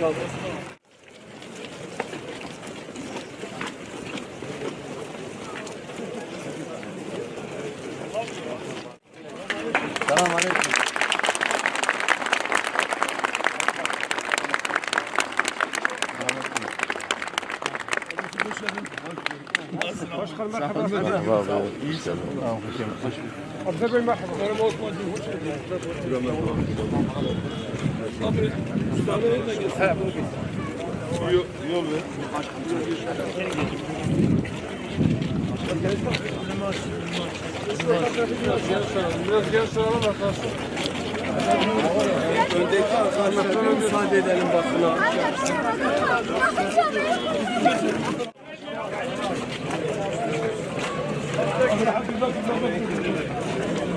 Çok geldiğin için.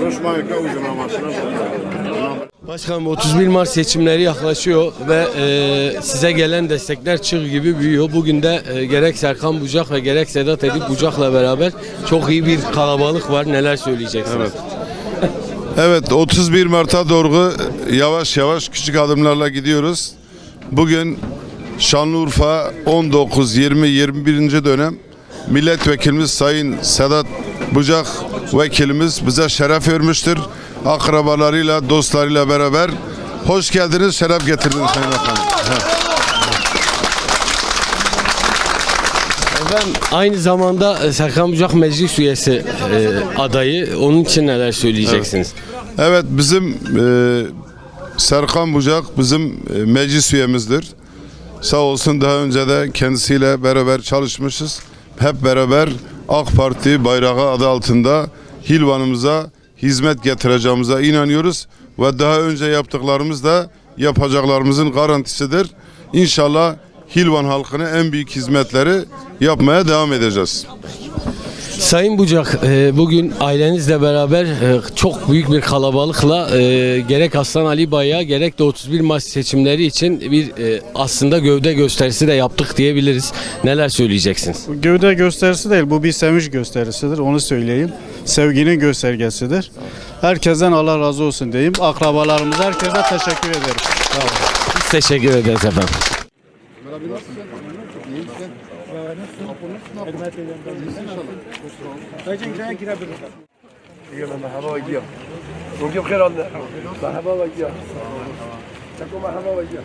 Uygulamasına Başkanım 31 Mart seçimleri yaklaşıyor ve e, size gelen destekler çığ gibi büyüyor. Bugün de e, gerek Serkan Bucak ve gerek Sedat Edip Bucak'la beraber çok iyi bir kalabalık var. Neler söyleyeceksiniz? Evet 31 Mart'a doğru yavaş yavaş küçük adımlarla gidiyoruz. Bugün Şanlıurfa 19, 20, 21. dönem milletvekilimiz Sayın Sedat Bucak vekilimiz bize şeref vermiştir. Akrabalarıyla, dostlarıyla beraber hoş geldiniz, şeref getirdiniz Sayın Bakanım. Efendim aynı zamanda e, Serkan Bucak meclis üyesi e, adayı. Onun için neler söyleyeceksiniz? Evet bizim e, Serkan Bucak bizim e, meclis üyemizdir. Sağ olsun daha önce de kendisiyle beraber çalışmışız. Hep beraber AK Parti bayrağı adı altında Hilvan'ımıza hizmet getireceğimize inanıyoruz. Ve daha önce yaptıklarımız da yapacaklarımızın garantisidir. İnşallah Hilvan halkına en büyük hizmetleri yapmaya devam edeceğiz. Sayın Bucak, e, bugün ailenizle beraber e, çok büyük bir kalabalıkla e, gerek Aslan Ali Bay'a gerek de 31 Mart seçimleri için bir aslında gövde gösterisi de yaptık diyebiliriz. Neler söyleyeceksiniz? Bu Gövde gösterisi değil, bu bir sevinç gösterisidir. Onu söyleyeyim Sevginin göstergesidir. Herkesten Allah razı olsun diyeyim. Akrabalarımıza herkese teşekkür ederim. Sağ olun. Biz teşekkür ederiz efendim. مرحبا وياك. ونجيب خير الله. مرحبا وياك. تكون مرحبا وياك.